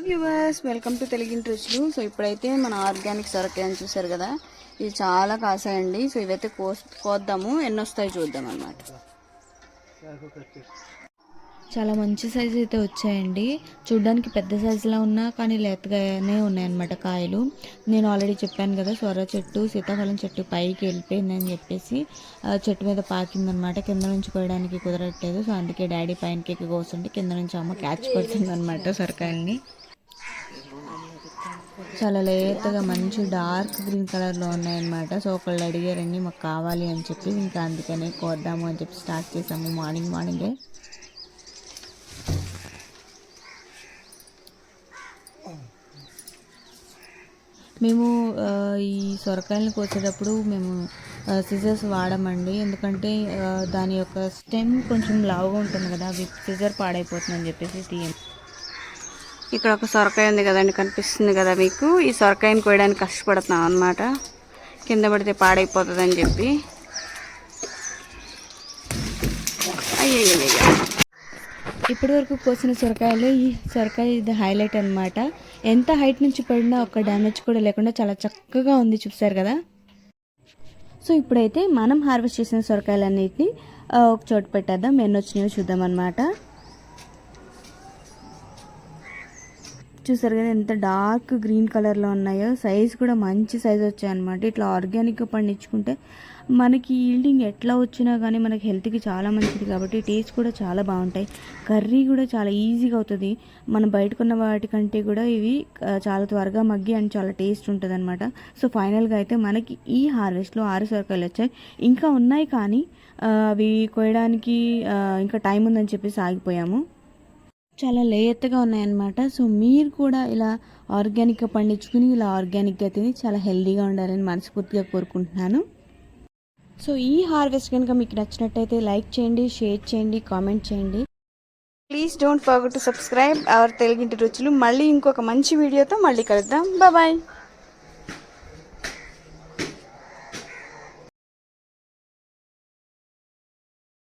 Viewers welcome to Telugu రుచులు so ఇప్పుడైతే మన ఆర్గానిక్ సొరకాయ అని చూసారు కదా ఇది చాలా కాసాయండి. సో ఇవైతే కోస్ కోద్దాము. ఎన్ని వస్తాయి చూద్దాం అన్నమాట చాలా మంచి సైజు అయితే వచ్చాయండి. చూడ్డానికి పెద్ద సైజులో ఉన్నా కానీ లేతగానే ఉన్నాయన్నమాట కాయలు. నేను ఆల్రెడీ చెప్పాను కదా సొర చెట్టు సీతాఫలం చెట్టు పైకి వెళ్ళిపోయిందని చెప్పేసి ఆ చెట్టు మీద పాకిందనమాట కింద నుంచి కోయడానికి కుదరట్లేదు. సో అందుకే డాడీ పైనకి ఎక్కి కోస్తుంటే కింద నుంచి అమ్మ క్యాచ్ పడుతుందనమాట సొరకాయల్ని. చాలా లేతగా మంచి డార్క్ గ్రీన్ కలర్లో ఉన్నాయన్నమాట. సో ఒకళ్ళు అడిగారండి మాకు కావాలి అని చెప్పి ఇంకా అందుకనే కోద్దాము అని చెప్పి స్టార్ట్ చేసాము మార్నింగ్ మార్నింగే. మేము ఈ సొరకాయలను కోసేటప్పుడు మేము సిజర్స్ వాడమండి. ఎందుకంటే దాని యొక్క స్టెమ్ కొంచెం లావుగా ఉంటుంది కదా అవి సిజర్ పాడైపోతుందని చెప్పేసి తీయం. ఇక్కడ ఒక సొరకాయ ఉంది కదండి కనిపిస్తుంది కదా మీకు. ఈ సొరకాయని కోయడానికి కష్టపడుతున్నాం అనమాట కింద పడితే పాడైపోతుంది అని చెప్పి. అయ్యయ్యో ఇప్పటి వరకు కోసిన సొరకాయలు ఈ సొరకాయ ఇది హైలైట్ అన్నమాట. ఎంత హైట్ నుంచి పడినా ఒక డ్యామేజ్ కూడా లేకుండా చాలా చక్కగా ఉంది చూసారు కదా? సో ఇప్పుడైతే మనం హార్వెస్ట్ చేసిన సొరకాయలన్నిటిని ఆ, ఒక చోటు పెట్టేద్దాం. ఎన్ని చూద్దాం అనమాట చూసారు కదా ఎంత డార్క్ గ్రీన్ కలర్లో ఉన్నాయో. సైజ్ కూడా మంచి సైజ్ వచ్చాయి అనమాట ఇట్లా ఆర్గానిక్గా పండించుకుంటే మనకి ఈల్డింగ్ ఎట్లా వచ్చినా కానీ మనకి హెల్త్కి చాలా మంచిది కాబట్టి టేస్ట్ కూడా చాలా బాగుంటాయి. కర్రీ కూడా చాలా ఈజీగా అవుతుంది. మనం బయటకున్న వాటికంటే కూడా ఇవి చాలా త్వరగా మగ్గి అండ్ చాలా టేస్ట్ ఉంటుంది అనమాట సో ఫైనల్గా అయితే మనకి ఈ హార్వెస్ట్లో ఆరు సొరకాయలు వచ్చాయి. ఇంకా ఉన్నాయి కానీ అవి కోయడానికి ఇంకా టైం ఉందని చెప్పేసి ఆగిపోయాము. చాలా లేతగా ఉన్నాయన్నమాట. సో మీరు కూడా ఇలా ఆర్గానిక్గా పండించుకుని ఇలా ఆర్గానిక్గా తిని చాలా హెల్దీగా ఉండాలని మనస్ఫూర్తిగా కోరుకుంటున్నాను. సో ఈ హార్వెస్ట్ కనుక మీకు నచ్చినట్టయితే లైక్ చేయండి షేర్ చేయండి కామెంట్ చేయండి. Please don't forget to subscribe our తెలుగింటి రుచులు మళ్ళీ ఇంకొక మంచి వీడియోతో మళ్ళీ కలుద్దాం. బాయ్